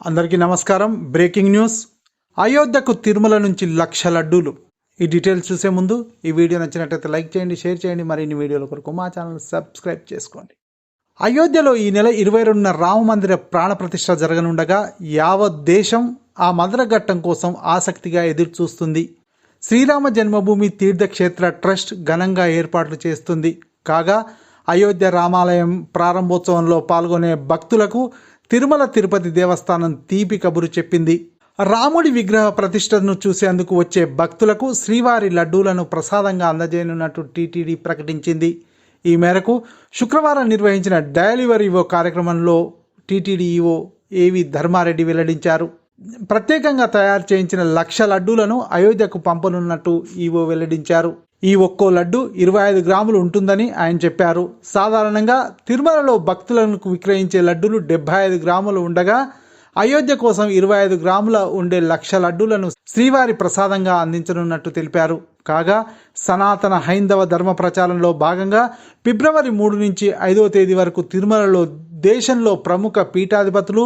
అందరికీ నమస్కారం. Breaking news. అయోధ్యకు తిరుమల నుంచి లక్ష లడ్డూలు. ఈ డీటెయిల్స్ చూసే ముందు ఈ వీడియో నచ్చినట్లయితే లైక్ చేయండి షేర్ చేయండి మరిన్ని వీడియోల కొరకు మా ఛానల్ సబ్స్క్రైబ్ చేసుకోండి. అయోధ్యలో ఈ నెల ఇరవై రెండున రామ మందిర ప్రాణప్రతిష్ఠ జరగనుండగా యావత్ దేశం ఆ మందిర ఘట్టం కోసం ఆసక్తిగా ఎదురు చూస్తుంది శ్రీరామ జన్మభూమి తీర్థక్షేత్ర ట్రస్ట్ ఘనంగా ఏర్పాట్లు చేస్తుంది. కాగా అయోధ్య రామాలయం ప్రారంభోత్సవంలో పాల్గొనే భక్తులకు తిరుమల తిరుపతి దేవస్థానం తీపి కబురు చెప్పింది. రాముడి విగ్రహ ప్రతిష్టను చూసేందుకు వచ్చే భక్తులకు శ్రీవారి లడ్డూలను ప్రసాదంగా అందజేయనున్నట్టు టీటీడీ ప్రకటించింది. ఈ మేరకు శుక్రవారం నిర్వహించిన డెలివరీ ఈవో కార్యక్రమంలో టీటీడీ ఈవో ఏవి ధర్మారెడ్డి వెల్లడించారు. ప్రత్యేకంగా తయారు చేయించిన లక్ష లడ్డూలను అయోధ్యకు పంపనున్నట్టు ఈవో వెల్లడించారు. ఈ ఒక్కో లడ్డు ఇరవై ఐదు గ్రాములు ఉంటుందని ఆయన చెప్పారు. సాధారణంగా తిరుమలలో భక్తులకు విక్రయించే లడ్డులు డెబ్బై ఐదు గ్రాములు ఉండగా అయోధ్య కోసం ఇరవై ఐదు గ్రాముల ఉండే లక్ష లడ్డూలను శ్రీవారి ప్రసాదంగా అందించనున్నట్టు తెలిపారు. కాగా సనాతన హైందవ ధర్మ ప్రచారంలో భాగంగా ఫిబ్రవరి మూడు నుంచి ఐదవ తేదీ వరకు తిరుమలలో దేశంలో ప్రముఖ పీఠాధిపతులు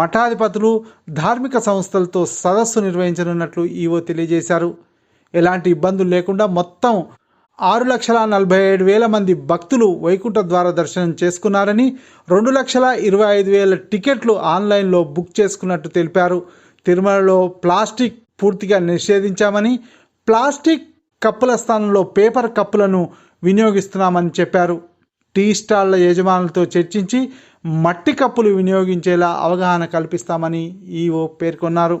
మఠాధిపతులు ధార్మిక సంస్థలతో సదస్సు నిర్వహించనున్నట్లు ఈవో తెలియజేశారు. ఎలాంటి ఇబ్బందులు లేకుండా మొత్తం ఆరు లక్షల నలభై ఏడు వేల మంది భక్తులు వైకుంఠ ద్వార దర్శనం చేసుకున్నారని రెండు లక్షల ఇరవై ఐదు వేల టికెట్లు ఆన్లైన్లో బుక్ చేసుకున్నట్టు తెలిపారు. తిరుమలలో ప్లాస్టిక్ పూర్తిగా నిషేధించామని ప్లాస్టిక్ కప్పుల స్థానంలో పేపర్ కప్పులను వినియోగిస్తున్నామని చెప్పారు. టీ స్టాళ్ళ యజమానులతో చర్చించి మట్టి కప్పులు వినియోగించేలా అవగాహన కల్పిస్తామని ఈఓ పేర్కొన్నారు.